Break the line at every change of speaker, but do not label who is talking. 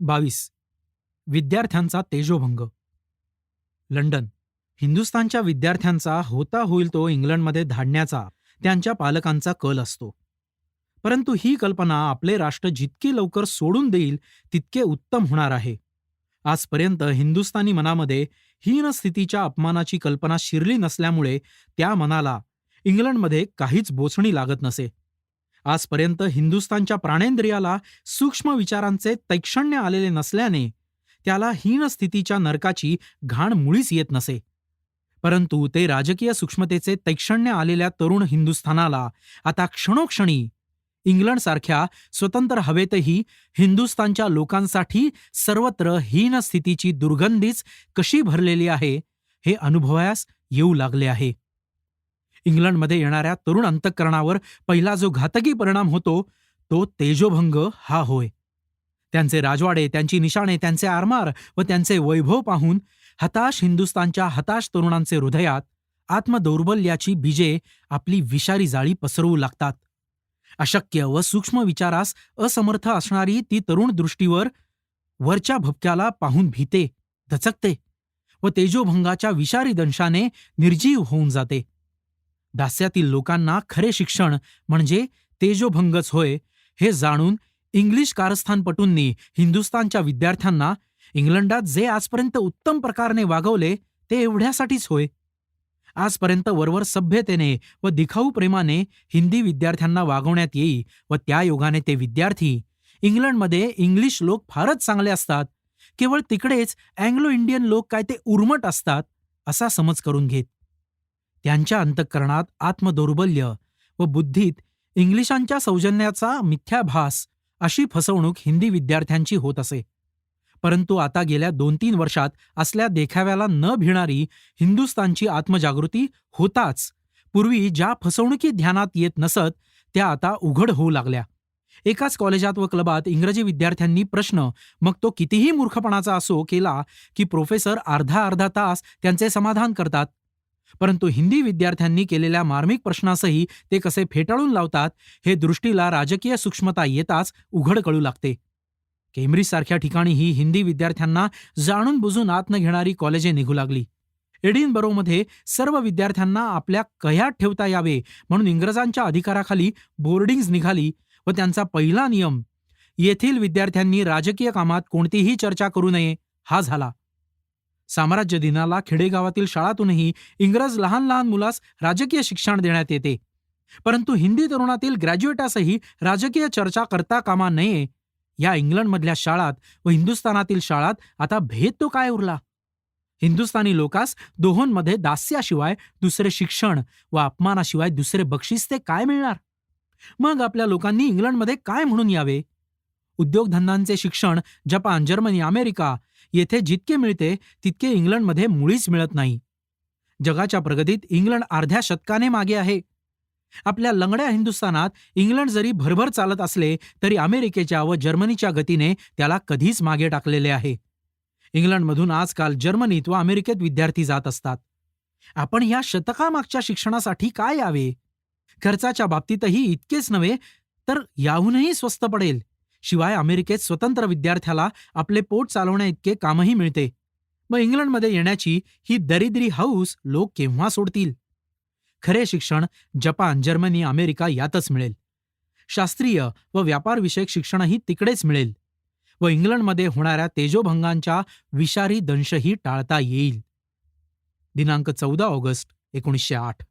बावीस. विद्यार्थ्यांचा तेजोभंग. लंडन. हिंदुस्थानच्या विद्यार्थ्यांचा होता होईल तो इंग्लंडमध्ये धाडण्याचा त्यांच्या पालकांचा कल असतो. परंतु ही कल्पना आपले राष्ट्र जितकी लवकर सोडून देईल तितके उत्तम होणार आहे. आजपर्यंत हिंदुस्थानी मनामध्ये हीन स्थितीच्या अपमानाची कल्पना शिरली नसल्यामुळे त्या मनाला इंग्लंडमध्ये काहीच बोचणी लागत नसे. आजपर्यंत हिंदुस्थानच्या प्राणेंद्रियाला सूक्ष्म विचारांचे तैक्षण्य आलेले नसल्याने त्याला हीन स्थितीच्या नरकाची घाण मुळीच येत नसे. परंतु ते राजकीय सूक्ष्मतेचे तैक्षण्य आलेल्या तरुण हिंदुस्थानाला आता क्षणोक्षणी इंग्लंडसारख्या स्वतंत्र हवेतही हिंदुस्थानच्या लोकांसाठी सर्वत्र हीन स्थितीची दुर्गंधीच कशी भरलेली आहे हे अनुभवायास येऊ लागले आहे. इंग्लंडमध्ये येणाऱ्या तरुण अंतःकरणावर पहिला जो घातकी परिणाम होतो तो तेजोभंग हा होय. त्यांचे राजवाडे त्यांची निशाणे त्यांचे आरमार व त्यांचे वैभव पाहून हताश हिंदुस्थानच्या हताश तरुणांचे हृदयात आत्मदौर्बल्याची बीजे आपली विषारी जाळी पसरवू लागतात. अशक्य व सूक्ष्म विचारास असमर्थ असणारी ती तरुण दृष्टीवर वरच्या भपक्याला पाहून भीते दचकते व तेजोभंगाच्या विषारी दंशाने निर्जीव होऊन जाते. दास्यातील लोकांना खरे शिक्षण म्हणजे तेजोभंगच होय हे जाणून इंग्लिश कारस्थानपटूंनी हिंदुस्थानच्या विद्यार्थ्यांना इंग्लंडात जे आजपर्यंत उत्तम प्रकारने वागवले ते एवढ्यासाठीच होय. आजपर्यंत वरवर सभ्यतेने व दिखाऊ प्रेमाने हिंदी विद्यार्थ्यांना वागवण्यात येई व त्या योगाने ते विद्यार्थी इंग्लंडमध्ये इंग्लिश लोक फारच चांगले असतात. केवळ तिकडेच अँग्लो इंडियन लोक काय ते उर्मट असतात असा समज करून घेत. त्यांच्या अंतःकरणात आत्मदौर्बल्य व बुद्धीत इंग्लिशांच्या सौजन्याचा मिथ्याभास अशी फसवणूक हिंदी विद्यार्थ्यांची होत असे. परंतु आता गेल्या दोन तीन वर्षात असल्या देखाव्याला न भिणारी हिंदुस्तानची आत्मजागृती होताच. पूर्वी ज्या फसवणुकी ध्यानात येत नसत त्या आता उघड होऊ लागल्या. एकाच कॉलेजात व क्लबात इंग्रजी विद्यार्थ्यांनी प्रश्न मग तो कितीही मूर्खपणाचा असो केला की प्रोफेसर अर्धा अर्धा तास त्यांचे समाधान करतात. परंतु हिंदी विद्यार्थ्यांनी केलेल्या मार्मिक प्रश्नासही ते कसे फेटाळून लावतात हे दृष्टीला राजकीय सूक्ष्मता येताच उघड कळू लागते. केम्ब्रिजसारख्या ठिकाणी ही हिंदी विद्यार्थ्यांना जाणून बुजून आत न घेणारी कॉलेजे निघू लागली. एडिनबरोमध्ये सर्व विद्यार्थ्यांना आपल्या कह्यात ठेवता यावे म्हणून इंग्रजांच्या अधिकाराखाली बोर्डिंग्ज निघाली व त्यांचा पहिला नियम येथील विद्यार्थ्यांनी राजकीय कामात कोणतीही चर्चा करू नये हा झाला. साम्राज्य दिनाला खेडेगावातील शाळातूनही इंग्रज लहान लहान मुलास राजकीय शिक्षण देण्यात येते. परंतु हिंदी तरुणातील ग्रॅज्युएटासही राजकीय चर्चा करता कामा नये या इंग्लंडमधल्या शाळात व हिंदुस्थानातील शाळात आता भेद तो काय उरला? हिंदुस्थानी लोकास दोहोंमध्ये दास्याशिवाय दुसरे शिक्षण व अपमानाशिवाय दुसरे बक्षीस ते काय मिळणार? मग आपल्या लोकांनी इंग्लंडमध्ये काय म्हणून यावे? उद्योगधंद्यांचे शिक्षण जपान जर्मनी अमेरिका येथे जितके मिळते तितके इंग्लंडमध्ये मुळीच मिळत नाही. जगाच्या प्रगतीत इंग्लंड अर्ध्या शतकाने मागे आहे. आपल्या लंगड्या हिंदुस्थानात इंग्लंड जरी भरभर चालत असले तरी अमेरिकेच्या व जर्मनीच्या गतीने त्याला कधीच मागे टाकलेले आहे. इंग्लंडमधून आजकाल जर्मनीत व अमेरिकेत विद्यार्थी जात असतात. आपण या शतकामागच्या शिक्षणासाठी काय यावे? खर्चाच्या बाबतीतही इतकेच नव्हे तर याहूनही स्वस्त पडेल. शिवाय अमेरिकेत स्वतंत्र विद्यार्थ्याला आपले पोट चालवण्या इतके कामही मिळते. मग इंग्लंडमध्ये येण्याची ही दरिद्री हौस लोक केव्हा सोडतील? खरे शिक्षण जपान जर्मनी अमेरिका यातच मिळेल. शास्त्रीय व व्यापारविषयक शिक्षणही तिकडेच मिळेल व इंग्लंडमध्ये होणाऱ्या तेजोभंगांच्या विषारी दंशही टाळता येईल. दिनांक चौदा ऑगस्ट एकोणीसशे आठ.